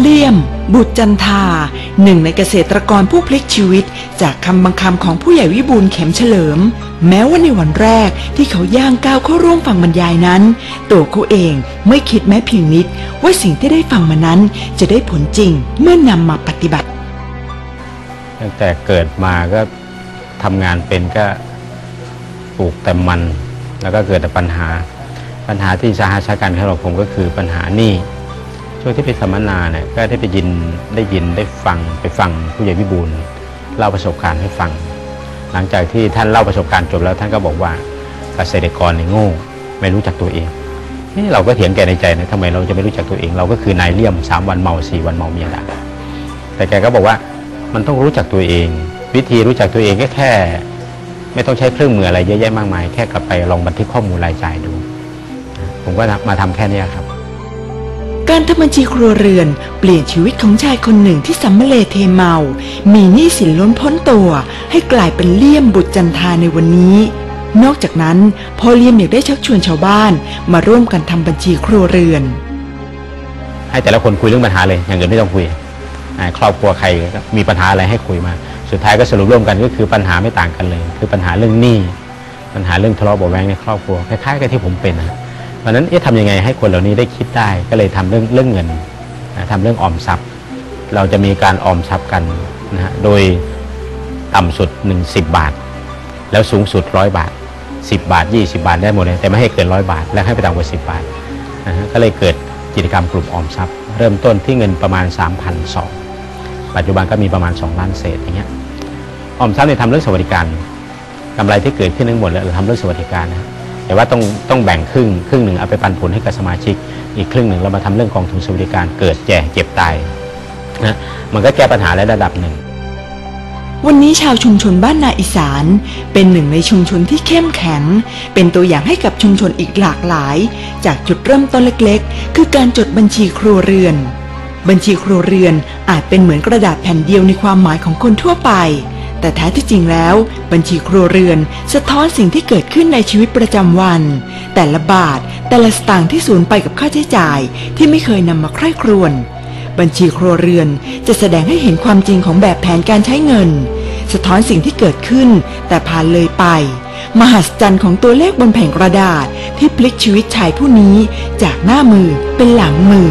เลี่ยม บุตรจันทาหนึ่งในเกษตรกรผู้พลิกชีวิต จากคำบังคำของผู้ใหญ่วิบูลเข็มเฉลิม แม้ว่าในวันแรกที่เขาย่างก้าวเข้าร่วมฟังบรรยายนั้น ตัวเขาเองไม่คิดแม้เพียงนิด ว่าสิ่งที่ได้ฟังมานั้นจะได้ผลจริงเมื่อนำมาปฏิบัติ ตั้งแต่เกิดมาก็ทำงานเป็นก็ปลูกแต่มัน แล้วก็เกิดแต่ปัญหา ปัญหาที่สาหัสกันของเราผมก็คือปัญหาหนี้ ช่วงที่ไปสัมมนาเนี่ยก็ได้ไปยินได้ยินได้ฟังไปฟังผู้ใหญ่วิบูลเล่าประสบการณ์ให้ฟัง หลังจากที่ท่านเล่าประสบการณ์จบแล้วท่านก็บอกว่าเกษตรกรเนี่ยโง่ไม่รู้จักตัวเองนี่เราก็เถียงแกในใจนะทำไมเราจะไม่รู้จักตัวเอง เราก็คือนายเลี่ยมสามวันเมาสี่วันเมาเมียด่าแต่แกก็บอกว่ามันต้องรู้จักตัวเอง วิธีรู้จักตัวเองก็แค่ ไม่ต้องใช้เครื่องมืออะไรเยอะแยะมากมาย แค่กลับไปลองบันทึกข้อมูลรายจ่ายดู ผมก็มาทำแค่นี้ครับ การทำบัญชีครัวเรือนเปลี่ยนชีวิตของชายคนหนึ่งที่สัมมะเลเทเมา มีหนี้สินล้นพ้นตัว ให้กลายเป็นเลี่ยมบุตรจันทาในวันนี้ นอกจากนั้นพ่อเลี่ยมยังได้ชักชวนชาวบ้าน มาร่วมกันทำบัญชีครัวเรือน ให้แต่ละคนคุยเรื่องปัญหาเลย อย่างอื่นไม่ต้องคุยครอบครัวใครมีปัญหาอะไรให้คุยมา สุดท้ายก็สรุปร่วมกันก็คือปัญหาไม่ต่างกันเลย คือปัญหาเรื่องหนี้ปัญหาเรื่องทะเลาะเบาะแวงในครอบครัวคล้ายๆกับที่ผมเป็นนะ ราะฉะนั้นเอ๊ะทำยังไงให้คนเหล่านี้ได้คิดได้ก็เลยทำเรื่องเรื่องเงินนะทำเรื่องออมทรัพย์ เราจะมีการออมทรัพย์กันนะฮะโดยต่ำสุด1 10บาท แล้วสูงสุดร้อยบาท 10 บาท 20 บาทได้หมดเลยแต่ไม่ให้เกินร้อยบาท และให้ไปต่ำกว่า 10 บาทนะฮะก็เลยเกิดกิจกรรมกลุ่มออมทรัพย์ เริ่มต้นที่เงินประมาณ 3,200 ปัจจุบันก็มีประมาณ 2 ล้านเศษอย่างเงี้ยออมทรัพย์เนี่ยทำเรื่องสวัสดิการกำไรที่เกิดขึ้นทั้งหมดแล้วเราทำเรื่องสวัสดิการนะ แต่ว่าต้องต้องแบ่งครึ่งครึ่งหนึ่งเอาไปปันผลให้กับสมาชิก อีกครึ่งหนึ่งเรามาทำเรื่องกองทุนสวัสดิการเกิดแก่เจ็บตายนะมันก็แก้ปัญหาในระดับหนึ่ง วันนี้ชาวชุมชนบ้านนาอีสาน เป็นหนึ่งในชุมชนที่เข้มแข็ง เป็นตัวอย่างให้กับชุมชนอีกหลากหลาย จากจุดเริ่มต้นเล็กๆ คือการจดบัญชีครัวเรือน บัญชีครัวเรือนอาจเป็นเหมือนกระดาษแผ่นเดียวในความหมายของคนทั่วไป แต่แท้ที่จริงแล้ว บัญชีครัวเรือนสะท้อนสิ่งที่เกิดขึ้นในชีวิตประจำวัน แต่ละบาทแต่ละสตางค์ที่สูญไปกับค่าใช้จ่ายที่ไม่เคยนำมาใคร่ครวญบัญชีครัวเรือนจะแสดงให้เห็นความจริงของแบบแผนการใช้เงิน สะท้อนสิ่งที่เกิดขึ้น แต่ผ่านเลยไป มหัศจรรย์ของตัวเลขบนแผ่นกระดาษที่พลิกชีวิตชายผู้นี้จากหน้ามือเป็นหลังมือ